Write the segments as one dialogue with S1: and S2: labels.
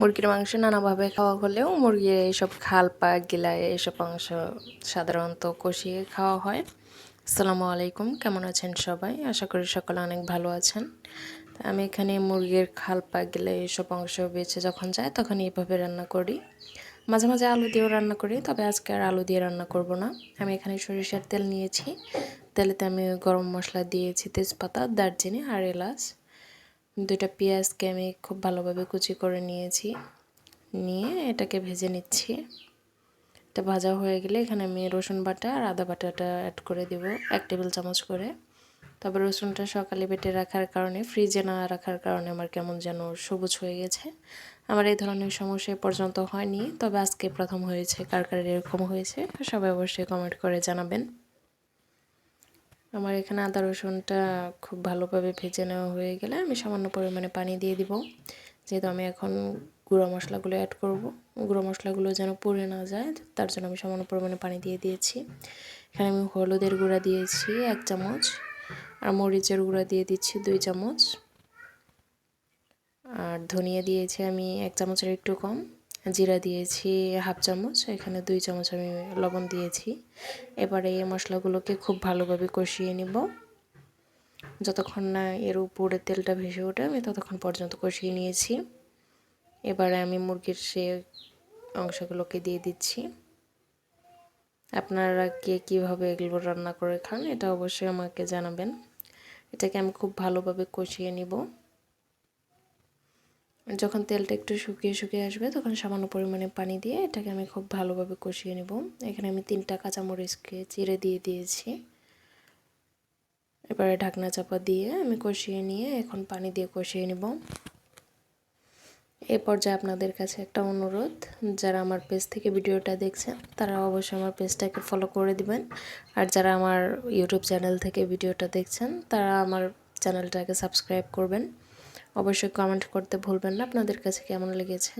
S1: মুরগির মাংস নানাভাবে খাওয়া হলেও মুরগির এইসব খাল পা গিলা এইসব মাংস সাধারণত কষিয়ে খাওয়া হয়। আসসালামু আলাইকুম, কেমন আছেন সবাই? আশা করি সকলে অনেক ভালো আছেন। আমি এখানে মুরগির খাল পা গিলা এইসব অংশ বেছে যখন যায় তখন এইভাবে রান্না করি। মাঝে মাঝে আলু দিয়েও রান্না করি, তবে আজকে আর আলু দিয়ে রান্না করব না। আমি এখানে সরিষার তেল নিয়েছি। তেলেতে আমি গরম মশলা দিয়েছি তেজপাতা, দারচিনি আর এলাচ। দুইটা পেঁয়াজকে আমি খুব ভালোভাবে কুচি করে নিয়েছি। নিয়ে এটাকে ভেজে নিচ্ছি। এটা ভাজা হয়ে গেলে এখানে আমি রসুন বাটা আর আদা বাটাটা অ্যাড করে দেব, এক টেবিল চামচ করে। তবে রসুনটা সকালে বেটে রাখার কারণে, ফ্রিজে না রাখার কারণে আমার কেমন যেন সবুজ হয়ে গেছে। আমার এই ধরনের সমস্যা পর্যন্ত হয়নি, তবে আজকে প্রথম হয়েছে, কার কার এরকম হয়েছে, সবাই অবশ্যই কমেন্ট করে জানাবেন। আমার এখানে আদা রসুনটা খুব ভালোভাবে ভেজে নেওয়া হয়ে গেলে আমি সামান্য পরিমাণে পানি দিয়ে দিব। যেহেতু আমি এখন গুঁড়ো মশলাগুলো অ্যাড করব। গুঁড়ো মশলাগুলো যেন পুড়ে না যায়, তার জন্য আমি সামান্য পরিমাণে পানি দিয়ে দিয়েছি। এখানে আমি হলুদের গুঁড়া দিয়েছি এক চামচ আর মরিচের গুঁড়া দিয়ে দিচ্ছি দুই চামচ। আর ধনিয়া দিয়েছি আমি এক চামচের একটু কম। জিরা দিয়েছি হাফ চামচ, এখানে দুই চামচ আমি লবণ দিয়েছি। এবারে এই মশলাগুলোকে খুব ভালোভাবে কষিয়ে নিব। যতক্ষণ না এর উপরে তেলটা ভেসে ওঠে, আমি ততক্ষণ পর্যন্ত কষিয়ে নিয়েছি। এবারে আমি মুরগির সে অংশগুলোকে দিয়ে দিচ্ছি। আপনারা কে কীভাবে এগুলো রান্না করে খান, এটা অবশ্যই আমাকে জানাবেন। এটাকে আমি খুব ভালোভাবে কষিয়ে নিব। যখন তেলটা একটু শুকিয়ে শুকিয়ে আসবে, তখন সামান্য পরিমাণে পানি দিয়ে এটাকে আমি খুব ভালোভাবে কষিয়ে নেব। এখানে আমি তিনটা কাঁচামরিচকে চিড়ে দিয়ে দিয়েছি। এবারে ঢাকনা চাপা দিয়ে আমি কষিয়ে নিয়ে এখন পানি দিয়ে কষিয়ে নেব। এ পর্যায়ে আপনাদের কাছে একটা অনুরোধ, যারা আমার পেজ থেকে ভিডিওটা দেখছেন, তারা অবশ্যই আমার পেজটাকে ফলো করে দিবেন। আর যারা আমার ইউটিউব চ্যানেল থেকে ভিডিওটা দেখছেন, তারা আমার চ্যানেলটাকে সাবস্ক্রাইব করবেন। অবশ্যই কমেন্ট করতে ভুলবেন না। আপনাদের কাছে কেমন লেগেছে?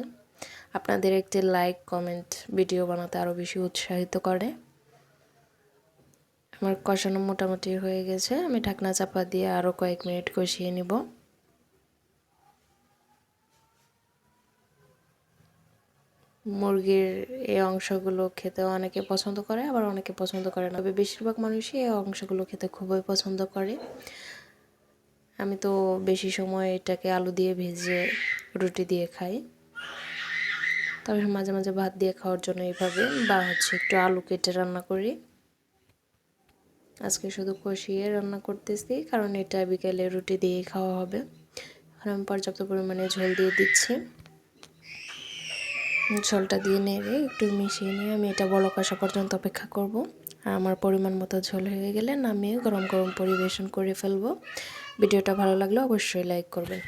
S1: আপনাদের একটি লাইক কমেন্ট ভিডিও বানাতে আরও বেশি উৎসাহিত করে। আমার কষানো মোটামুটি হয়ে গেছে। আমি ঢাকনা চাপা দিয়ে আরও কয়েক মিনিট কষিয়ে নিব। মুরগির এই অংশগুলো খেতে অনেকে পছন্দ করে, আবার অনেকে পছন্দ করে না। তবে বেশিরভাগ মানুষই এই অংশগুলো খেতে খুবই পছন্দ করে। আমি তো বেশি সময় এটাকে আলু দিয়ে ভেজে রুটি দিয়ে খাই। তবে মাঝে মাঝে ভাত দিয়ে খাওয়ার জন্য এইভাবে বা হচ্ছে একটু আলু কেটে রান্না করি। আজকে শুধু কষিয়ে রান্না করতেছি, কারণ এটা বিকেলে রুটি দিয়ে খাওয়া হবে। এখন আমি পর্যাপ্ত পরিমাণে ঝোল দিয়ে দিচ্ছি। ঝোলটা দিয়ে নেড়ে একটু মিশিয়ে নিয়ে আমি এটা বলক আসা পর্যন্ত অপেক্ষা করব। আর আমার পরিমাণ মতো ঝোল হয়ে গেলে নামিয়ে গরম গরম পরিবেশন করে ফেলব। ভিডিওটা ভালো লাগলে অবশ্যই লাইক করবেন।